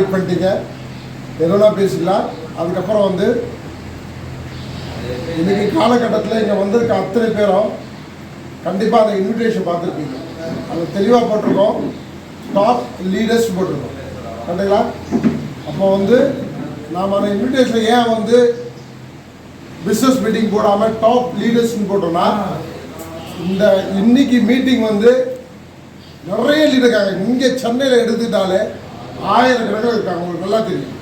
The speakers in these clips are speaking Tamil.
வெயிட் பண்ணிட்டீங்க. எதுனா பேசிக்கலாம். அதுக்கப்புறம் வந்து இன்னைக்கு காலகட்டத்தில் இங்கே வந்திருக்க அத்தனை பேரும் கண்டிப்பாக அந்த இன்விடேஷன் பார்த்துருப்பீங்க. அது தெளிவாக போட்டிருக்கோம். டாப் லீடர்ஸ் போட்டிருக்கோம். கண்டிங்களா அப்போ வந்து நாம் அந்த இன்விடேஷன் ஏன் வந்து பிஸ்னஸ் மீட்டிங் போடாமல் டாப் லீடர்ஸ்னு போட்டோம்னா இந்த இன்னைக்கு மீட்டிங் வந்து நிறைய லீடர் இருக்காங்க. இங்கே சென்னையில் எடுத்துட்டாலே ஆயிரக்கணக்கில் இருக்காங்க உங்களுக்கு நல்லா தெரியும்.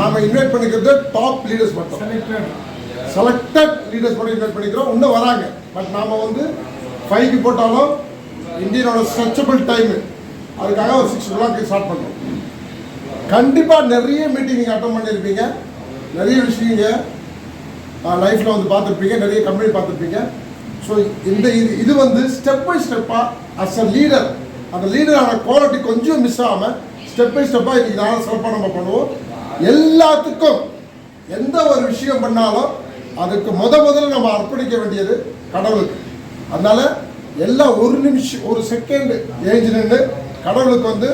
நாம இன்வைட் பண்ணிக்கிறது டாப் லீடர்ஸ் மட்டும். செலக்டட் லீடர்ஸ் மட்டும் இன்வைட் பண்ணிக்கிறோம். இன்னும் வராங்க. பட் நாம வந்து ஃபைவ்க்கு போட்டாலும் இந்தியனோட ஸ்ட்ரெச்சபிள் டைம் அதுக்காக ஒரு சிக்ஸ் ஓ ஸ்டார்ட் பண்ணோம் கண்டிப்பாக நிறைய மீட்டிங் நீங்கள் அட்டன் பண்ணியிருப்பீங்க நிறைய விஷயங்க லைஃப்பில் வந்து பார்த்துருப்பீங்க. நிறைய கம்பெனி பார்த்துருப்பீங்க. ஸோ இந்த இது இது வந்து ஸ்டெப் பை ஸ்டெப்பாக அஸ் அ லீடர் அந்த லீடரான குவாலிட்டி கொஞ்சம் மிஸ் ஆகாமல் ஸ்டெப் பை ஸ்டெப்பாக இன்றைக்கி நானும் சிறப்பாக நம்ம பண்ணுவோம். எல்லாத்துக்கும் எந்த ஒரு விஷயம் பண்ணாலும் அதுக்கு முத முதல்ல நம்ம அர்ப்பணிக்க வேண்டியது கடவுளுக்கு. அதனால் எல்லாம் ஒரு நிமிஷம் ஒரு செகண்டு ஏஞ்சி நின்று கடவுளுக்கு வந்து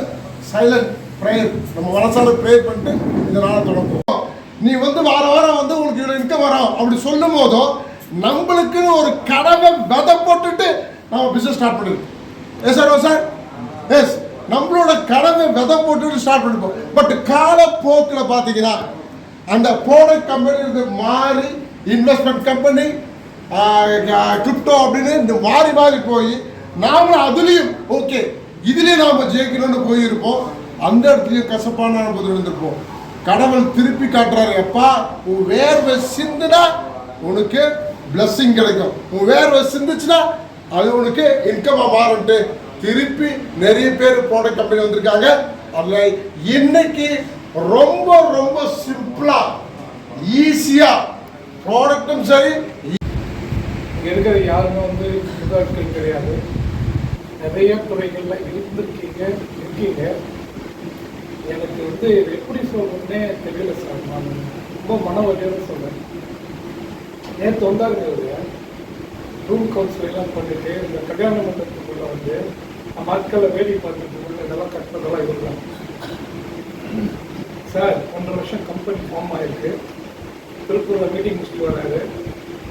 சைலண்ட் ப்ரேயர் நம்ம மனசால ப்ரேயர் பண்ணிட்டு இந்த நாளை தொடங்குவோம். நீ வந்து வார வாரம் வந்து உங்களுக்கு இவ்வளோ இன்கம் வரும் அப்படி சொல்லும் போதும் நம்மளுக்குன்னு ஒரு கடவை விதை போட்டுட்டு நம்ம பிஸ்னஸ் ஸ்டார்ட் பண்ணிருக்கோம் எஸ் சார் சார் எஸ் நம்மளோட கடமை விதை போட்டு ஸ்டார்ட் பண்ணிப்போம் பட் காலப்போக்கில் பார்த்தீங்கன்னா அந்த போன கம்பெனி மாறி இன்வெஸ்ட்மெண்ட் கம்பெனி கிரிப்டோ அப்படின்னு இந்த மாறி மாறி போய் நாமளும் அதுலேயும் ஓகே இதுலேயும் நாம் ஜெயிக்கணும்னு போயிருப்போம். அந்த இடத்துலையும் கசப்பான அனுபவத்தில் இருந்திருப்போம். கடவுள் திருப்பி காட்டுறாரு எப்பா உன் வேர்வை சிந்துனா உனக்கு பிளஸ்ஸிங் கிடைக்கும். உன் வேர்வை சிந்துச்சுன்னா அது உனக்கு இன்கமாக மாறும்ட்டு. திருப்பி நிறைய பேர் ப்ராடக்ட் கம்பெனி வந்திருக்காங்க. அதில் இன்னைக்கு ரொம்ப ரொம்ப சிம்பிளா ஈஸியா ப்ராடக்ட்டும் சரி. இருக்கிற யாருமே வந்து புதாட்கள் கிடையாது நிறைய துறைகளில் இருந்திருக்கீங்க இருக்கீங்க. எனக்கு வந்து எப்படி சொல்றதுன்னே தெரியல சார். நான் ரொம்ப மன வலியோட சொல்றேன். நேற்று வந்தாருங்க ரூம் கவுன்சிலிங்லாம் பண்ணிட்டு இந்த கல்யாண மண்டபத்துக்குள்ள வந்து நம்ம ஆட்களை வேடி பார்த்துட்டு இதெல்லாம் கட்டுறதெல்லாம் இவர் தான் சார் ஒன்றரை வருஷம் கம்பெனி ஃபார்ம் ஆயிருக்கு. திருப்பூர்ல மீட்டிங் முடிச்சுட்டு வராரு.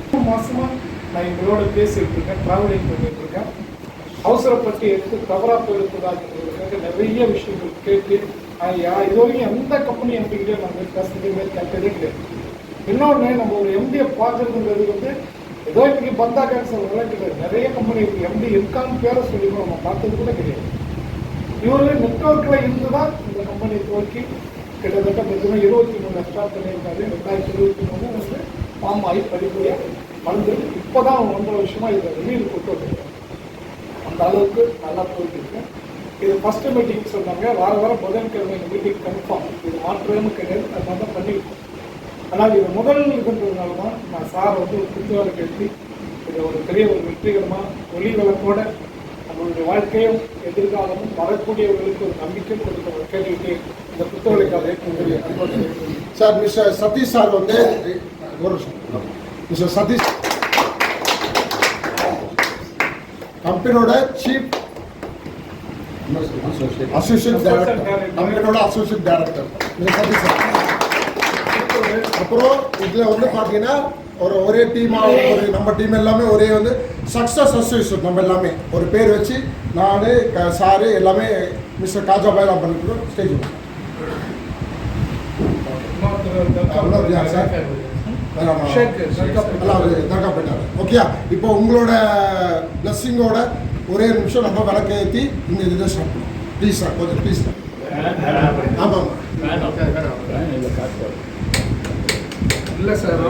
மூணு மாசமா நான் எங்களோட பேசிட்டு இருக்கேன் டிராவலிங் பண்ணிட்டு இருக்கேன். அவசரப்பட்டு எடுத்து தவறா போயிருப்பதாக நிறைய விஷயங்கள் கேட்டு ஆஹ் இது வரைக்கும் எந்த கம்பெனி எம்பிக்கிட்டே நம்ம பேசுறதுமே கேட்டதே கிடையாது. இன்னொன்று நம்ம ஒரு எம்டியை பார்க்கறதுங்கிறது வந்து ஏதோ இன்னைக்கு பந்தா கேன்சர் கிடையாது நிறைய கம்பெனி எப்படி இருக்கான்னு பேரை சொல்லி நம்ம பார்த்தது கூட கிடையாது. இவரு நெட்ஒர்க்கில் இருந்து தான் இந்த கம்பெனி துவக்கி கிட்டத்தட்ட பார்த்தீங்கன்னா இருபத்தி மூணு ஸ்டார்ட் பண்ணியிருக்காரு. ரெண்டாயிரத்தி இருபத்தி மூணு வந்து ஃபார்ம் ஆகி படிப்படியாக வந்து இப்போ தான் ஒன்றரை வருஷமா இதை வெளியில் கொண்டு வந்திருக்காங்க. அந்த அளவுக்கு நல்லா போயிட்டு இது ஃபர்ஸ்ட் மீட்டிங் சொன்னாங்க. வார வாரம் புதன்கிழமை மீட்டிங் கன்ஃபார்ம் இது மாற்றமே கிடையாது. அதனால தான் பண்ணியிருக்கோம். ஆனால் இது முதல் இதுன்றதுனால தான் நான் சார் வந்து ஒரு புத்துவாரை கேட்டு இது ஒரு பெரிய ஒரு வெற்றிகரமாக ஒளி விளக்கோட நம்மளுடைய வாழ்க்கையும் எதிர்காலமும் வரக்கூடியவர்களுக்கு ஒரு நம்பிக்கை கொடுக்க கேட்டுக்கிட்டு இந்த புத்தகங்களை உங்களுடைய அனுபவத்தை சார் மிஸ்டர் சதீஷ் சார் வந்து ஒரு மிஸ்டர் சதீஷ். கம்பெனியோட சீஃப் அசோசியேட் டைரக்டர் கம்பெனியோட associate director mister Satish sir. அப்புறம் இதில் வந்து பார்த்தீங்கன்னா ஒரு ஒரே டீமாக ஒரு நம்ம டீம் எல்லாமே ஒரே வந்து சக்ஸஸ் அசோசியேஷன் நம்ம எல்லாமே. ஒரு பேர் வச்சு நான் க சாரு எல்லாமே மிஸ்டர் காஜாபாய் தான் பண்ணிட்டு ஸ்டேஜ் ஓகேயா இப்போ உங்களோட பிளஸ்ஸிங்கோட ஒரே நிமிஷம் நம்ம விளக்க ஏற்றி இந்த இதை பண்ணுவோம் ப்ளீஸ் சார் கொஞ்சம் ப்ளீஸ் சார் ஆமாம். இல்ல சார்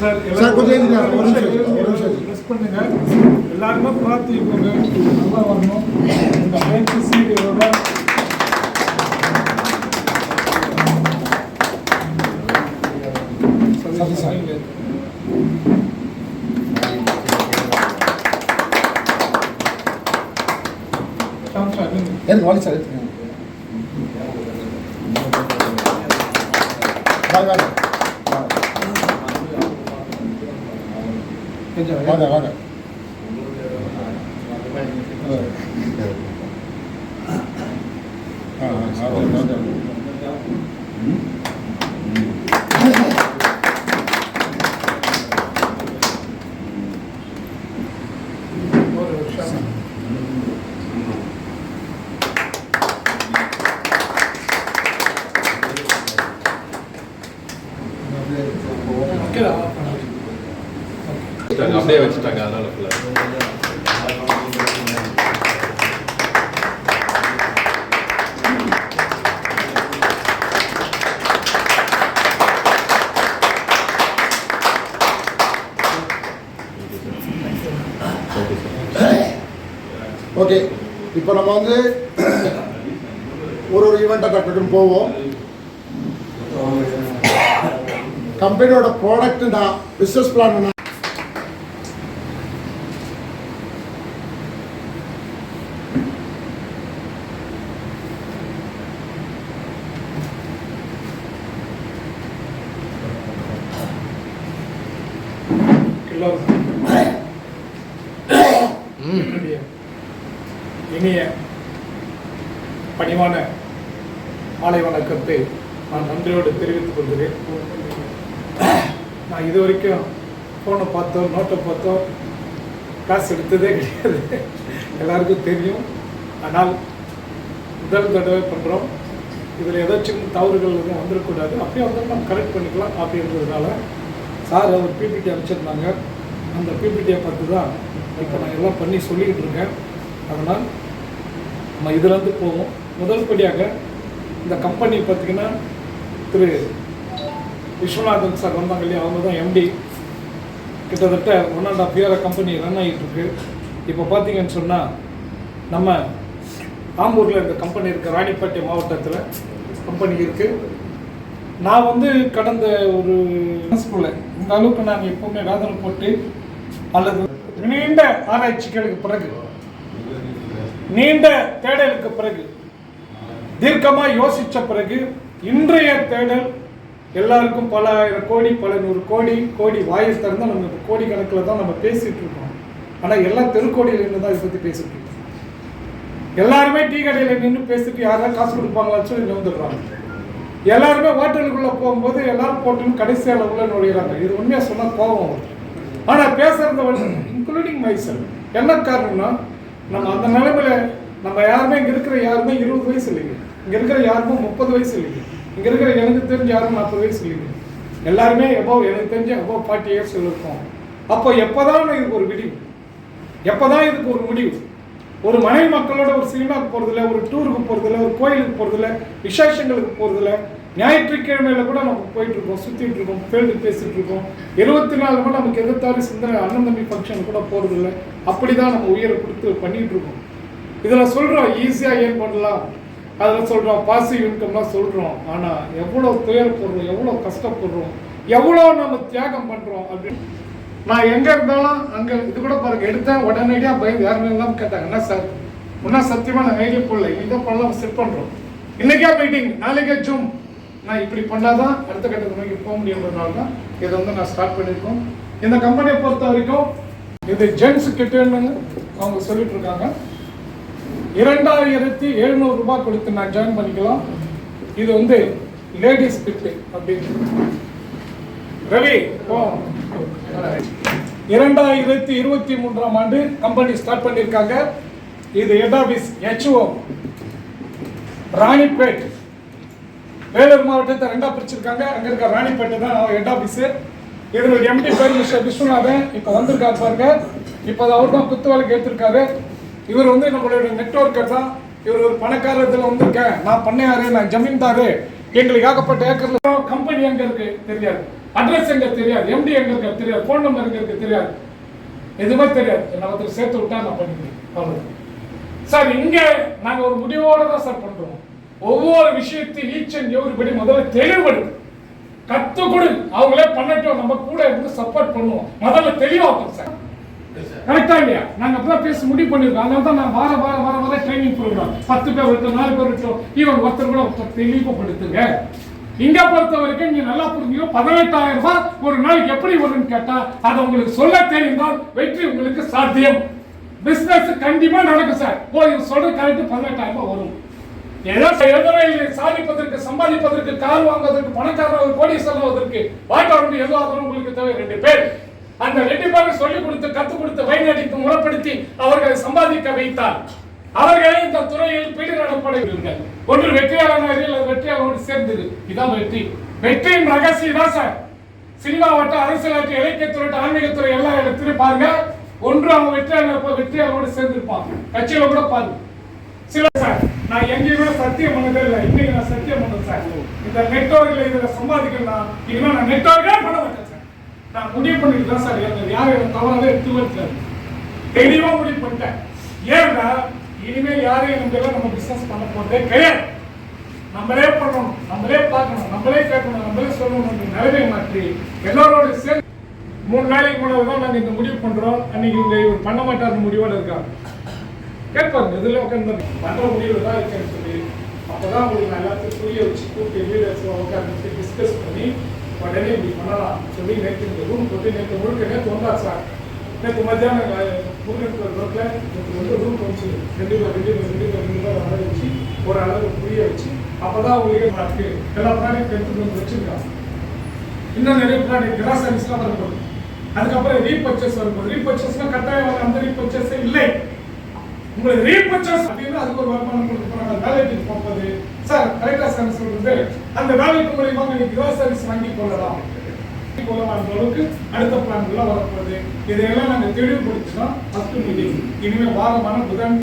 சார் சார், கொஞ்சம் எழுதிங்க. ஒரு நிமிஷம் எழுதிங்க. ஒரு நிமிஷம் எழுதிங்க. மிஸ் பண்ணுங்க எல்லாருமே பார்த்துக்கோங்க நல்லா வரணும் இந்த பேச்சு சீடியோட சரி, சார். எனக்கு வாலி சார் எடுத்துக்கோங்க வாங்க வாங்க வாங்க வாங்க ஆ ஆ வாங்க ஒரு நிமிஷம் ஓகேடா வச்சுட்டாங்க, அப்படியே வச்சுட்டாங்க அதனால ஃபுல்லாக ஓகே இப்போ நம்ம வந்து ஒரு ஒரு ஈவெண்ட்டை டக்குன்னு போவோம். கம்பெனியோட ப்ராடக்ட் நான் பிஸ்னஸ் பிளான் என்ன எல்லோரும் என்னுடைய இனிய பணிவான மாலை வணக்கத்தை நான் நன்றியோடு தெரிவித்துக் கொள்கிறேன். நான் இது வரைக்கும் ஃபோனை பார்த்தோம் நோட்டை பார்த்தோம் காசு எடுத்ததே கிடையாது. எல்லாருக்கும் தெரியும். ஆனால் முதல் தடவை பண்ணுறோம் இதில் ஏதாச்சும் தவறுகள் எதுவும் வந்துடக்கூடாது அப்படியே வந்து நம்ம கரெக்ட் பண்ணிக்கலாம் அப்படின்றதுனால சார் அவர் பிபிடி அனுப்பிச்சிருந்தாங்க. அந்த பிபிடியை பார்த்து தான் இப்போ நான் எல்லாம் பண்ணி சொல்லிக்கிட்டு இருக்கேன். அதனால் நம்ம இதுலேருந்து போவோம். முதல் படியாக இந்த கம்பெனி பார்த்திங்கன்னா திரு விஸ்வநாதன் சார் வந்தாங்க இல்லையா? அவங்க தான் எம்டி கிட்டத்தட்ட ஒன் அண்ட் ஆஃப் இயராக கம்பெனி ரன் ஆகிட்டுருக்கு இப்போ பார்த்தீங்கன்னு சொன்னால் நம்ம ஆம்பூரில் இந்த கம்பெனி இருக்குது ராணிப்பேட்டை மாவட்டத்தில் கம்பெனி இருக்குது நான் வந்து கடந்த ஒரு ஸ்கூலில் இந்த அளவுக்கு நான் எப்போவுமே வேதனை போட்டு அல்லது நீண்ட ஆராய்ச்சிகளுக்கு பிறகு நீண்ட தேடலுக்கு பிறகு தீர்க்கமாக யோசித்த பிறகு இன்றைய தேடல் எல்லாருக்கும் பல ஆயிரம் கோடி பல நூறு கோடி கோடி வாயை திறந்து நம்ம இப்போ கோடி கணக்கில் தான் நம்ம பேசிகிட்டு இருக்கோம். ஆனால் எல்லாம் தெருக்கோடியிலேருந்து தான் இதை பற்றி பேசிட்டு இருக்கோம். எல்லாருமே டீ கடையில் நின்று பேசிட்டு யாராவது காசு கொடுப்பாங்களான்னு சொல்லி வந்துடுறாங்க எல்லாருமே ஹோட்டலுக்குள்ளே போகும்போது எல்லாரும் போட்டுன்னு கடைசியால் உள்ள நுழையிறாங்க. இது உண்மையாக சொன்னால் கோபம் வருது. ஆனால் பேசுறது இன்க்ளூடிங் மைசல் என்ன காரணம்னா நம்ம அந்த நிலைமையில நம்ம யாருமே இங்கே இருக்கிற யாருமே இருபது வயசு இல்லைங்க. இங்கே இருக்கிற யாருமே முப்பது வயசு இல்லைங்க. இங்கே இருக்கிற எனக்கு தெரிஞ்ச யாரும் நாற்பது வயசு இல்லைங்க. எல்லாருமே எபோவ் எனக்கு தெரிஞ்ச எபோவ் ஃபார்ட்டி இயர்ஸ் இருக்கும். அப்போ எப்போதான் இதுக்கு ஒரு விடிவு? எப்போதான் இதுக்கு ஒரு முடிவு? ஒரு மனைவி மக்களோட ஒரு சினிமாவுக்கு போகிறதில்ல ஒரு டூருக்கு போகிறதில்ல ஒரு கோயிலுக்கு போகிறதில்ல விசேஷங்களுக்கு போகிறதில்ல ஞாயிற்றுக்கிழமையில கூட நம்ம போயிட்டு இருக்கோம் சுற்றிட்டு இருக்கோம் ஃபீல்டு பேசிட்டு இருக்கோம் இருபத்தி நாலு மணி நமக்கு எதிர்த்தாலும் சிந்தனை அண்ணன் தம்பி ஃபங்க்ஷன் கூட போகிறதில்ல அப்படி தான் நம்ம உயிரை கொடுத்து பண்ணிட்டு இருக்கோம் இதில் சொல்கிறோம் ஈஸியாக ஏன் பண்ணலாம்? அதில் சொல்கிறோம் பாசிட்டிவ் இன்கம்லாம் சொல்கிறோம் ஆனால் எவ்வளோ துயரப்படுறோம் எவ்வளோ கஷ்டப்படுறோம் எவ்வளோ நம்ம தியாகம் பண்ணுறோம் அப்படின்னு நான் எங்கே இருந்தாலும் அங்கே இது கூட பாருங்க எடுத்தேன் உடனடியாக பயந்து யாருமே இல்லாமல் கேட்டாங்க? என்ன சார்? முன்னா சத்தியமாக நான் ஐடியா போடல. இதை பண்ணலாம் செட் பண்ணுறோம் இன்னைக்கே மீட்டிங் நாளைக்கே ஜூம் நான் இப்படி பண்ணால் தான் அடுத்த கட்டத்தை நோக்கி போக முடியுன்றதுனால தான் இதை வந்து நான் ஸ்டார்ட் பண்ணியிருக்கோம். இந்த கம்பெனியை பொறுத்த வரைக்கும் இது ஜென்ஸ் கிட்டன்னு அவங்க சொல்லிட்டு இருக்காங்க. இரண்டாயிரத்தி எழுநூறு ரூபாய் கொடுத்து நான் ஜாயின் பண்ணிக்கலாம். இது வந்து லேடிஸ் கிட்டு அப்படின்னு. ரவி போ. இரண்டாயிரத்தி இருபத்தி மூன்றாம் ஆண்டு கம்பெனி ஸ்டார்ட் பண்ணியிருக்காங்க. இது head office HO Ranipet. Vellore மாவட்டத்தை ரெண்டா பிரிச்சிருக்காங்க. அங்க இருக்க ராணிப்பேட்டை தான் ஹெட் ஆபீஸ் இதனுடைய எம்டி பேர் மிஸ்டர் விஸ்வநாதன் இப்போ வந்திருக்காரு பாருங்க. இப்போ அவர் தான் குத்து வேலைக்கு எடுத்திருக்காரு இவர் வந்து நம்மளுடைய நெட்ஒர்க்கர் தான். இவர் ஒரு பணக்கார இதில் வந்திருக்கேன். நான் பண்ணையாரு நான் ஜமீன்தாரு. எங்களுக்கு ஏகப்பட்ட ஏக்கர்ல கம்பெனி எங்க இருக்கு தெரியாது. அட்ரஸ் எங்க தெரியாது. எம்டி எங்க இருக்கு தெரியாது. ஃபோன் நம்பர் எங்க இருக்கு தெரியாது. எதுவுமே தெரியாது. என்ன ஒருத்தர் சேர்த்து விட்டா நான் பண்ணிக்கிறேன். சார் இங்க நாங்க ஒரு முடிவோட தான் சார் பண்றோம். ஒவ்வொரு விஷயத்தையும் ஈச் அண்ட் எவ்ரிபடி முதல்ல தெளிவுபடுத்து கத்து கொடு. அவங்களே பண்ணட்டும். நம்ம கூட இருந்து சப்போர்ட் பண்ணுவோம். முதல்ல தெளிவாக்கும் சார் கரெக்டா இல்லையா? நாங்க அப்பதான் பேசி முடிவு பண்ணிருக்கோம் அதனால தான் நான் வார வார வார வார ட்ரைனிங் ப்ரோக்ராம் பத்து பேர் விட்டோம் நாலு பேர் விட்டோம் இவங்க ஒருத்தர் கூட ஒருத்தர் தெளிவுபடுத்துங்க. இங்க பொறுத்த வரைக்கும் நீங்க நல்லா புரிஞ்சுக்கோ. பதினெட்டாயிரம் ரூபாய் ஒரு நாளைக்கு எப்படி வரும்னு கேட்டா அதை உங்களுக்கு சொல்ல தெரிந்தால் வெற்றி உங்களுக்கு சாத்தியம். பிசினஸ் கண்டிப்பா நடக்கும் சார் ஓ இவங்க சொல்ற கரெக்ட் பதினெட்டாயிரம் ரூபாய் வரும். ஏதோ எதிரையில் சாதிப்பதற்கு சம்பாதிப்பதற்கு கார் வாங்குவதற்கு பணக்காரர் கோடி செல்வதற்கு வாட்டாளர்கள் எதுவாக இருந்தாலும் உங்களுக்கு தேவை. ரெண்டு பேர். அந்த ரெண்டு பேரும் சொல்லிக் கொடுத்து கத்துக் கொடுத்து வழிநடத்தி முறைப்படுத்தி அவர்களை சம்பாதிக்க வைத்தார் அவர்களே இந்த துறையில் பீடு நடப்படுகிறார்கள் ஒன்று வெற்றியாளர் அது வெற்றியாளரோடு சேர்ந்தது. இதான் வெற்றி. வெற்றியின் ரகசியம் தான் சார். சினிமா வட்டம் அரசியலாட்டு இலக்கியத்துறை ஆன்மீகத்துறை எல்லா இடத்துலையும் பாருங்க. ஒன்று அவங்க வெற்றியாளர் வெற்றியாளரோடு சேர்ந்திருப்பாங்க. கட்சியில கூட பாருங்க. சில சார் நான் எங்கேயுமே சத்தியம் பண்ணதே இல்லை. இன்னைக்கு நான் சத்தியம் பண்ணேன் சார் இந்த நெட்வொர்க்ல இதுல சம்பாதிக்கலாம் இனிமேல் நான் நெட்வொர்க்கே பண்ண மாட்டேன் சார் நான் முடிவு பண்ணிட்டு தான் சார் எனக்கு யாரும் எனக்கு தவறாக எடுத்து வச்சார் தெளிவா முடிவு பண்ணிட்டேன். ஏன்னா இனிமேல் யாரையும் நம்ம நம்ம பிசினஸ் பண்ண போறதே கிடையாது. நம்மளே பண்ணணும் நம்மளே பார்க்கணும் நம்மளே கேட்கணும் நம்மளே சொல்லணும் நிலைமை மாற்றி எல்லாரோட சேர்ந்து மூணு நாளைக்கு முன்னாடி தான் நாங்கள் இந்த முடிவு பண்ணுறோம் அன்னைக்கு இவங்க இவர் பண்ண மாட்டார் முடிவோடு இருக்காங்க. கேட்பாங்க இதில் உட்காந்து பண்ற முடிவு தான் இருக்கேன்னு சொல்லி. அப்போ தான் உங்களுக்கு நான் எல்லாத்தையும் புரிய வச்சு கூப்பிட்டு லீடர்ஸ் உட்காந்து டிஸ்கஸ் பண்ணி உடனே இப்படி பண்ணலாம் சொல்லி நேற்று இந்த ரூம் போட்டு நேற்று முழுக்க நேற்று வந்தார் சார். நேற்று மத்தியானம் முருகன் ரோட்டில் நேற்று வந்து ரூம் வச்சு ரெண்டு பேர் ரெண்டு பேர் ரெண்டு பேர் ரெண்டு பேர் வர வச்சு ஒரு அளவு புரிய வச்சு அப்போ தான் உங்களுக்கு நமக்கு எல்லா ப்ராடக்ட் எடுத்துட்டு வந்து வச்சிருக்காங்க இன்னும் நிறைய ப்ராடக்ட் சர்வீஸ்லாம் வரப்படும் அதுக்கப்புறம் ரீபர்ச்சேஸ் வரும்போது ரீபர்ச்சேஸ்னா கட்டாயம் அந்த ரீபர்ச்சேஸே இல்லை. உங்களுக்கு ரீபர்ச்சஸ் அப்படின்னு அதுக்கு ஒரு வருமானம் கொடுக்க போறாங்க. வேலைக்கு போகும்போது சார் கரெக்டாக சார் சொல்றது. அந்த வேலைக்கு நாங்கள் கிரோ சர்வீஸ் வாங்கி கொள்ளலாம். போகலாம் அந்த அளவுக்கு அடுத்த பிளான்லாம் வரப்போகுது. இதையெல்லாம் நாங்கள் தெளிவுபடுத்தினோம் ஃபஸ்ட் மீட்டிங் இனிமேல் வாரமான புதன்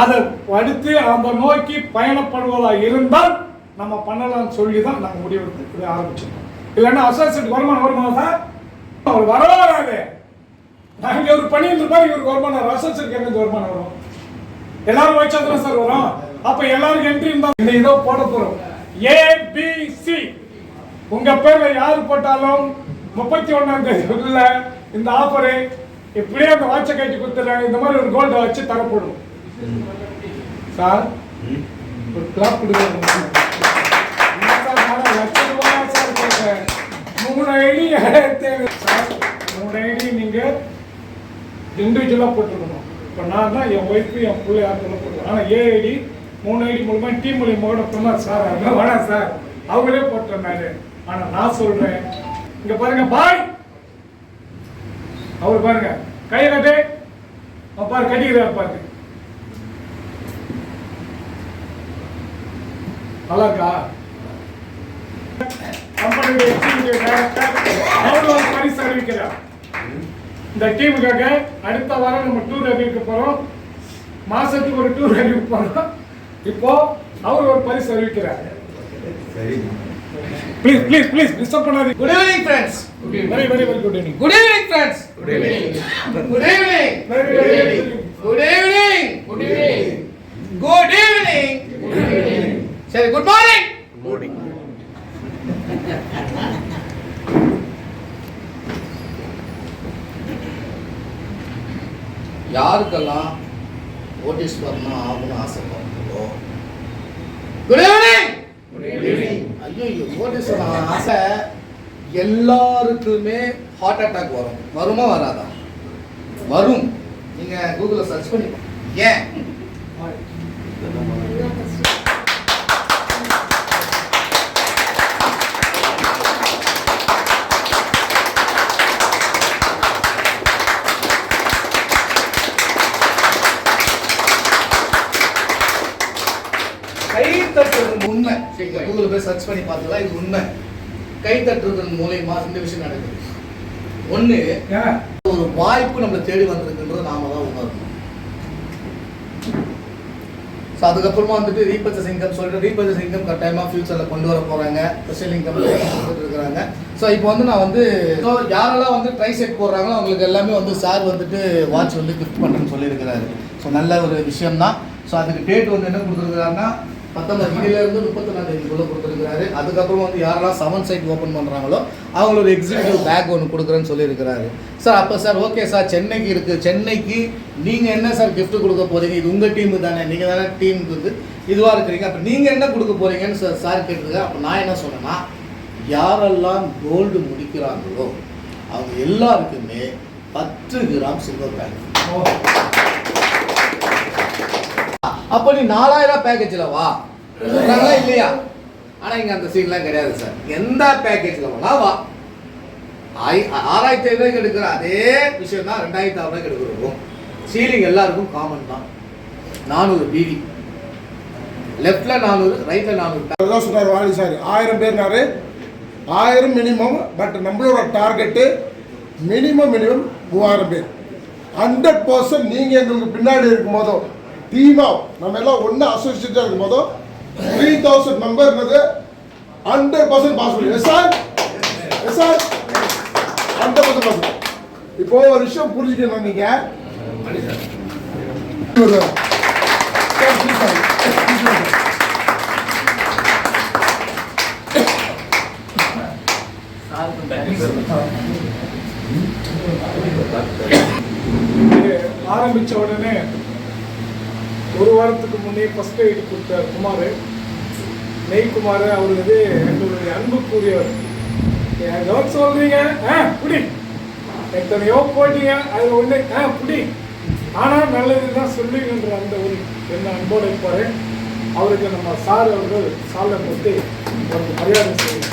அதை அடுத்து அந்த நோக்கி பயணப்படுவதா இருந்தால் நம்ம பண்ணலாம்னு சொல்லி தான் நாங்கள் முடிவெடுத்து ஆரம்பிச்சிருக்கோம். இல்லைன்னா அசோசியேட் வருமானம் வருமா சார்? அவர் வரவே வராது. நாங்கள் இங்க ஒரு பணி இருப்பாரு இவருக்கு வருமானம் அசோசியேட் எங்க வருமானம் வரும்? எல்லாரும் வச்சா தானே சார் வரும் அப்ப எல்லாருக்கும் என்ட்ரி இருந்தா இந்த இதோ போட போறோம். ஏபிசி உங்க பேர்ல யாரு போட்டாலும் முப்பத்தி ஒண்ணாம் தேதிக்குள்ள இந்த ஆஃபரு இப்படியே அந்த வாட்சை கட்டி கொடுத்துறாங்க இந்த மாதிரி ஒரு கோல்டு வச்சு தரப்படும். சார் ஒரு கிளாப் கொடுங்க. சார், மூணு ஐடி தேவை சார் மூணு ஐடி நீங்க இண்டிவிஜுவலா போட்டுருக்கணும் இப்போ நான் தான் என் ஒய்ஃபு என் பிள்ளை யாருக்குள்ள போட்டுருக்கோம் ஆனால் ஏஐடி மூணு ஐடி மூலமாக டீம் மூலியமாக கூட சொன்னார் சார் அதெல்லாம் வேணாம் சார் அவங்களே போட்டேன் நான் ஆனால் நான் சொல்கிறேன் இங்கே பாருங்க பாய் அவர் பாருங்க. கை கட்டு. அப்பா பாரு கட்டிக்கிறார் பாருங்க. நல்லா இருக்கா? கம்பெனியுடைய executive director, அவரு பரிசு அறிவிக்கிறார். இந்த டீமுக்காக அடுத்த வாரம் நம்ம டூர் அறிவிக்க போறோம் மாசத்துக்கு ஒரு டூர் அறிவிக்க போறோம் இப்போ அவர் ஒரு பரிசு அறிவிக்கிறார் ப்ளீஸ் ப்ளீஸ் ப்ளீஸ் டிஸ்டர்ப் பண்ணாதீங்க Good evening, friends. Very very very good evening Good evening, friends. Good evening. Good evening. Very, very, very good. Good evening. Good evening. Good evening. Good evening. Say யாருக்கெல்லாம் கோட்டீஸ்வரனும் ஆகணும்னு ஆசைப்படுறதோ குட் ஈவினிங் ஐயோ கோட்டீஸ்வரன் ஆசை எல்லாருக்குமே ஹார்ட் அட்டாக் வரும். வருமா வராதா? வரும். நீங்க கூகுளில் சர்ச் பண்ணி பாருங்க. ஏன் சரிங்களா கூகுள் போய் சர்ச் பண்ணி பார்த்ததா இது உண்மை. கை தட்டுறதன் மூலியமா இந்த விஷயம் நடக்குது. ஒன்று ஒரு வாய்ப்பு நம்மளை தேடி வந்திருக்குன்றது நாம தான் உணரணும். ஸோ அதுக்கப்புறமா வந்துட்டு ரீபர்ச்சஸ் இன்கம் சொல்லிட்டு ரீபர்ச்சஸ் இன்கம் கட்டாயமாக ஃபியூச்சரில் கொண்டு வர போகிறாங்க ஸ்பெஷல் இன்கம் இருக்கிறாங்க. ஸோ இப்போ வந்து நான் வந்து so யாரெல்லாம் வந்து ட்ரை செட் போடுறாங்களோ அவங்களுக்கு எல்லாமே வந்து சார் வந்துட்டு வாட்ச் வந்து கிஃப்ட் பண்ணுறேன்னு சொல்லியிருக்கிறாரு. ஸோ நல்ல ஒரு விஷயம் தான் ஸோ அதுக்கு டேட் வந்து என்ன கொடுத்துருக்காருன்னா பத்தொன்பது இதிலேருந்து முப்பத்தொன்னாம் தேதிக்குள்ளே கொடுத்துருக்காரு அதுக்கப்புறம் வந்து யாரெல்லாம் செவன் சைட் ஓப்பன் பண்ணுறாங்களோ அவங்களோட ஒரு எக்ஸிக்யூட்டிவ் பேக் ஒன்று கொடுக்குறேன்னு சொல்லியிருக்கிறாரு. சார் அப்போ சார் ஓகே சார் சென்னைக்கு இருக்குது சென்னைக்கு நீங்கள் என்ன சார் கிஃப்ட் கொடுக்க போகிறீங்க இது உங்கள் டீமு தானே. நீங்கள் தானே டீமுக்கு வந்து இதுவாக இருக்கிறீங்க. அப்போ நீங்கள் என்ன கொடுக்க போகிறீங்கன்னு சார் சார் கேட்டிருக்காரு. அப்போ நான் என்ன சொன்னேன்னா யாரெல்லாம் கோல்டு முடிக்கிறாங்களோ அவங்க எல்லாருக்குமே பத்து கிராம் சில்வர் பேக் அப்போ நீ நாலாயிரம் பேக்கேஜில் வா. சொல்கிறாங்களா இல்லையா? ஆனால் இங்கே அந்த சீன்லாம் கிடையாது சார் எந்த பேக்கேஜில் வேணா வா. ஆய் ஆறாயிரத்தி ஐநூறுக்கு எடுக்கிற அதே விஷயம் தான் ரெண்டாயிரத்தி ஆறுரூவாய்க்கு எடுக்கிறோம். சீலிங் எல்லாருக்கும் காமன் தான். நானூறு பிவி லெஃப்ட்ல நானூறு ரைட்ல நானூறு. அதுதான் சொன்னார் வாலி சார் ஆயிரம் பேர்னாரு. ஆயிரம் மினிமம் பட் நம்மளோட டார்கெட்டு மினிமம் மினிமம் மூவாயிரம் பேர். ஹண்ட்ரட் பர்சன்ட் நீங்கள் எங்களுக்கு பின்னாடி இருக்கும் போதோ டீமாக நம்ம எல்லாம் ஒன்றா அசோசியேட்டாக இருக்கும் போதும் three thousand மெம்பர்னது hundred percent possible yes sir yes sir hundred percent possible இப்போ ஒரு விஷயம் புரிஞ்சுக்கணும் நீங்கள் ஆரம்பிச்ச உடனே ஒரு வாரத்துக்கு முன்னே ஃபஸ்ட் எய்டு கொடுத்த குமார் நெய்குமார் அவர் வந்து எங்களுடைய அன்புக்குரியவர். ஏதாவது சொல்கிறீங்க ஆ புடி எத்தனையோ போட்டீங்க அது ஒன்று ஆ புடி ஆனால் நல்லது தான் சொல்லுங்கன்ற அந்த ஒரு என்ன அன்போடு இருப்பார். அவருக்கு நம்ம சார் அவர்கள் சாலை போட்டு அவருக்கு மரியாதை செய்யும்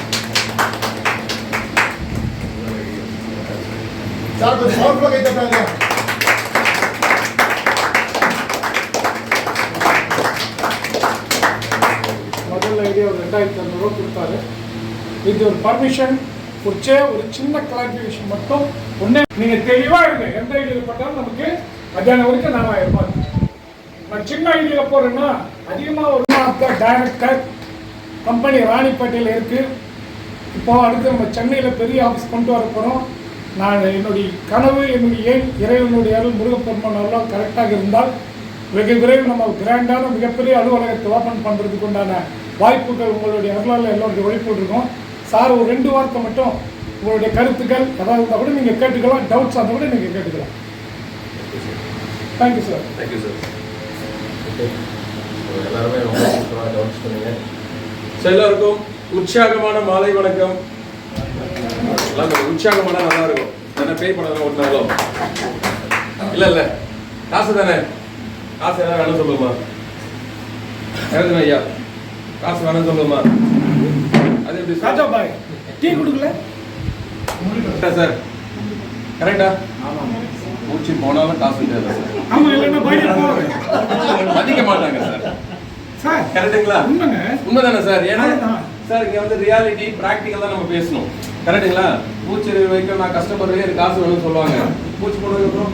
சார் கொஞ்சம் பவர்ஃபுல்லாக கை தட்டாங்க ஐடியா ஒரு ரெண்டாயிரத்தி ஐநூறுரூவா கொடுத்தாரு இது ஒரு பர்மிஷன் ஒரு ஒரு சின்ன கிளாரிஃபிகேஷன் மட்டும். ஒன்றே நீங்கள் தெளிவாக இருங்க. எந்த ஐடியில் போட்டாலும் நமக்கு மத்தியானம் வரைக்கும் நாலாயிரம் ரூபாய் நான் சின்ன ஐடியில் போகிறேன்னா அதிகமாக ஒரு டைரக்டர் கம்பெனி ராணிப்பேட்டையில் இருக்குது இப்போ அடுத்து நம்ம சென்னையில் பெரிய ஆஃபீஸ் கொண்டு வர போகிறோம் நான் என்னுடைய கனவு என்னுடைய ஏன் இறைவனுடைய அருள் முருகப்பெருமான் அருளால் கரெக்டாக இருந்தால் வெகு விரைவில் நம்ம கிராண்டான மிகப்பெரிய அலுவலகத்தை ஓப்பன் பண்ணுறதுக்கு உண்டான வாய்ப்புகள் உங்களுடைய வரலாறு எல்லோருடைய உழைப்பு இருக்கும் சார் ஒரு ரெண்டு வார்த்தை மட்டும் உங்களுடைய கருத்துக்கள் ஏதாவது இருந்தால் கூட நீங்கள் கேட்டுக்கலாம். டவுட்ஸ் இருந்தால் கூட நீங்கள் கேட்டுக்கலாம். தேங்க்யூ சார் தேங்க்யூ சார் எல்லாருமே ரொம்ப சூப்பராக கவனிச்சு ஸோ எல்லாருக்கும் உற்சாகமான மாலை வணக்கம். எல்லாம் உற்சாகமான நல்லா இருக்கும். என்ன பே பண்ணதான் ஓட்டினாங்களோ இல்லை இல்லை. காசு தானே? காசு ஏதாவது வேணும் சொல்லுமா எழுதுங்க ஐயா. காசு வேணும் சொல்லுமா அது எப்படி? ராஜா பாய் டீ கொடுக்கல? சார். கரெக்டா? மூச்சு போனாலும் காசு தேவை சார்? மதிக்க மாட்டாங்க சார். சார் கரெக்டுங்களா உண்மைதானே சார்? ஏன்னா. சார் இங்க வந்து ரியாலிட்டி பிராக்டிக்கல் தான் நம்ம பேசணும். கரெக்டுங்களா மூச்சு வரைக்கும் நான் கஷ்டப்படுறேன் எனக்கு காசு வேணும்னு சொல்லுவாங்க. மூச்சு போனதுக்கு அப்புறம்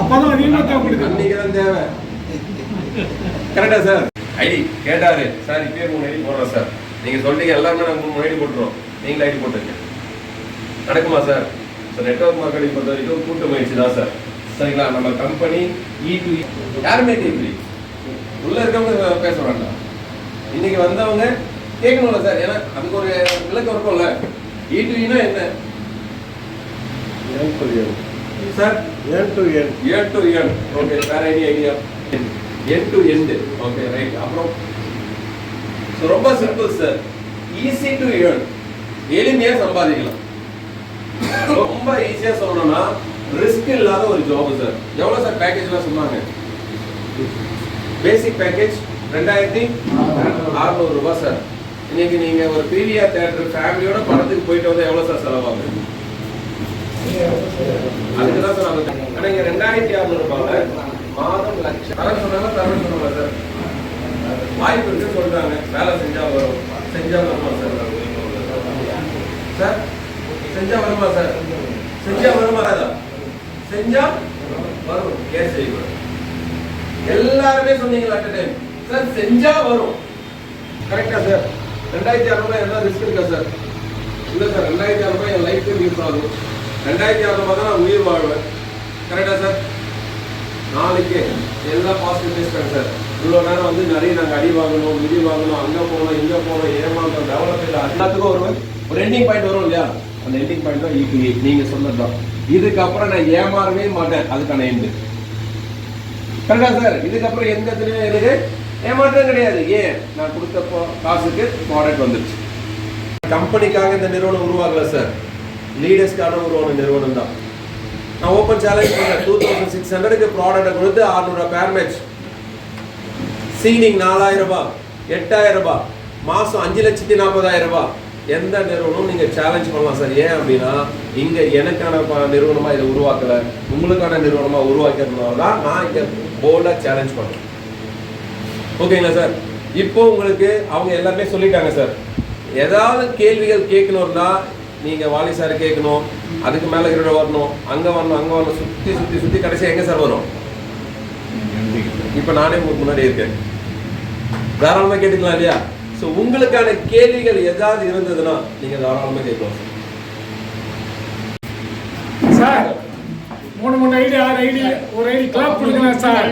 அப்பதான் அதிகமாக தேவைப்படுது. அன்னைக்கு தான் தேவை. கரெக்டா சார். ஐடி கேட்டாரு. சார் இப்பயே மூணு ஐடி போடுறோம் சார். நீங்க சொல்றீங்க எல்லாருமே நாங்கள் மூணு ஐடி போட்டுருவோம் நீங்களும் ஐடி போட்டுருங்க. நடக்குமா சார்? சார் நெட்வொர்க் மார்க்கெட்டிங் பொறுத்த வரைக்கும் கூட்டு முயற்சி தான் சார். சரிங்களா? நம்ம கம்பெனி இ டு யாருமே கேட்கல உள்ள இருக்கவங்க பேச வேண்டாம். இன்னைக்கு வந்தவங்க கேட்கணும்ல சார். ஏன்னா அதுக்கு ஒரு விளக்கம் இருக்கும்ல. இ டு என்ன? சார் ஏன் டு ஏன் என் டு என் ஓகே வேற எனி ஐடியா. என் டு எண்ட் ஓகே ரைட் அப்புறம் ரொம்ப simple sir easy to earn எளிமையா சம்பாதிக்கலாம். ரொம்ப ஈஸியா சொல்லணும்னா ரிஸ்க் இல்லாத ஒரு ஜாப் சார் எவ்வளவு சார் பேக்கேஜ்லாம் சொன்னாங்க? பேசிக் பேக்கேஜ் ரெண்டாயிரத்தி அறுநூறு ரூபாய் சார் இன்னைக்கு நீங்க ஒரு பிவிஆர் தேட்டர் ஃபேமிலியோட படத்துக்கு போயிட்டு வந்தா எவ்வளவு சார் செலவாகும்? அதுக்கு தான் சார் நம்ம ஆனா இங்க ரெண்டாயிரத்தி அறுநூறு ரூபாய் மாதம் லட்சம். தர சொன்னாங்க தர சொன்னாங்க சார் வாய்ப்பு இருக்கு சொல்றாங்க. வேலை செஞ்சா வரும். செஞ்சா வருமா சார்? சார் செஞ்சா வருமா சார்? செஞ்சா வருமா செஞ்சா வரும். கேஸ் செய்யக்கூடாது எல்லாருமே சொன்னீங்களா அட் டைம் சார் செஞ்சா வரும். கரெக்டா சார். ரெண்டாயிரத்தி அறுநூறு என்ன ரிஸ்க் இருக்கா சார்? இல்ல சார் ரெண்டாயிரத்தி அறுநூறு என் லைஃப் யூஸ் ஆகும். ரெண்டாயிரத்தி அறுநூறு தான் நான் உயிர் வாழ்வேன். கரெக்டா சார்? நாளைக்கு எல்லாம் பாசிட்டிவ் பேசுறாங்க சார். இவ்வளோ நேரம் வந்து நிறைய நாங்கள் அடி வாங்கணும் மிதி வாங்கணும் அங்கே போகணும் இங்கே போகணும் ஏமாந்தோம் டெவலப் இல்லை எல்லாத்துக்கும் ஒரு ஒரு எண்டிங் பாயிண்ட் வரும் இல்லையா? அந்த எண்டிங் பாயிண்ட் தான் ஈக்குவி நீங்கள் சொன்னது தான். இதுக்கப்புறம் நான் ஏமாறவே மாட்டேன். அதுக்கான எண்டு கரெக்டா சார்? இதுக்கப்புறம் எந்த இதுலையும் எனக்கு ஏமாற்றம் கிடையாது. ஏன்? நான் கொடுத்த காசுக்கு ப்ராடக்ட் வந்துருச்சு. கம்பெனிக்காக இந்த நிறுவனம் உருவாகல சார். லீடர்ஸ்க்கான உருவான நிறுவனம் தான். நான் ஓப்பன் சேலஞ்ச் பண்ணேன். டூ தௌசண்ட் சிக்ஸ் ஹண்ட்ரடுக்கு ப்ராடக்ட்டை கொடுத்து அறுநூறு பேர் மேட்ச் சீனிங் நாலாயிரம் ரூபாய் எட்டாயிரம் ரூபாய் மாதம் அஞ்சு லட்சத்தி நாற்பதாயிரம் ரூபாய் எந்த நிறுவனம் நீங்கள் சேலஞ்ச் பண்ணலாம் சார். ஏன் அப்படின்னா இங்கே எனக்கான நிறுவனமாக இதை உருவாக்கலை. உங்களுக்கான நிறுவனமாக உருவாக்கிறதுனால தான் நான் இங்கே போல்டாக சேலஞ்ச் பண்ணேன். ஓகேங்களா சார்? இப்போ உங்களுக்கு அவங்க எல்லாமே சொல்லிட்டாங்க சார். ஏதாவது கேள்விகள் கேட்கணும்னா நீங்கள் வாலி சார் கேட்கணும் அதுக்கு மேலே இருக்கிற வரணும் அங்கே வரணும் அங்கே வரணும் சுற்றி சுற்றி சுற்றி கடைசி எங்கே சார் வரும்? இப்போ நானே உங்களுக்கு முன்னாடி இருக்கேன். தாராளமாக கேட்டுக்கலாம் இல்லையா? ஸோ உங்களுக்கான கேள்விகள் ஏதாவது இருந்ததுன்னா நீங்கள் தாராளமாக கேட்கலாம். சார் மூணு மூணு ஐடி ஆறு ஐடி ஒரு ஐடி கிளாப் கொடுக்கலாம் சார்.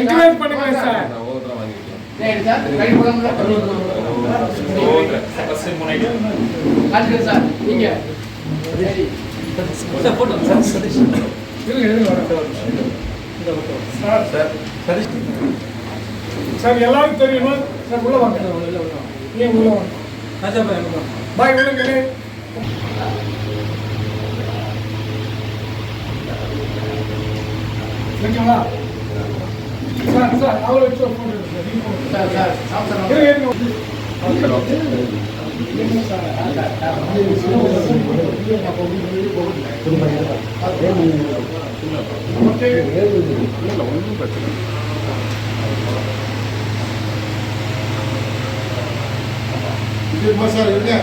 என்கரேஜ் பண்ணுங்க சார். சரி நீங்க எல்லாரும் தெரியுமா? சார் உள்ள வாங்க. ஏன் உள்ள வாங்க. பாய் உள்ள கிடையாது ஓகேவா? சார் சார் எடுங்க சார். நீங்க. Sir sir sir. இருங்க, இருங்க. இருங்க சார். ஓகே. விஜயகுமார் சார் இருங்க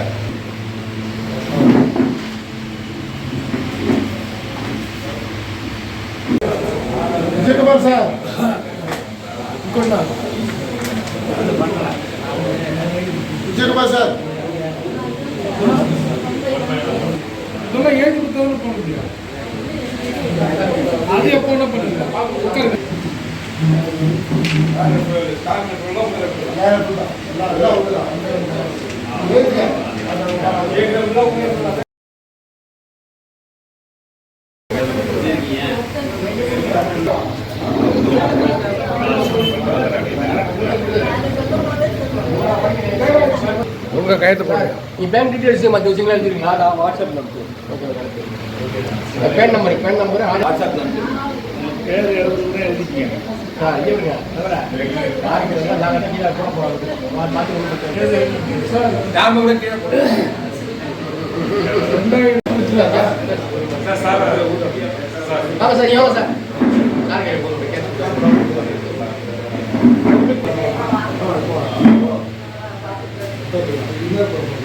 விஜயகுமார் விஜயகுமார் சார். இதெல்லாம் ஏழு கொடுத்தாலும் போட முடியும் அது எப்போ என்ன பண்ணுங்க. உட்காருங்க. எல்லாம் கையெழுத்து போடுங்க நீ பேங்க் டீடைல்ஸ் மற்ற விஷயங்கள் எழுதிருங்களா நான் WhatsApp number okay PAN number PAN number WhatsApp number பேர் எழுதுன்னு எழுதிக்கங்க ஆ எழுதுங்க நாங்கள் நாங்கள் கீழே போட போகிறோம் இன்னொரு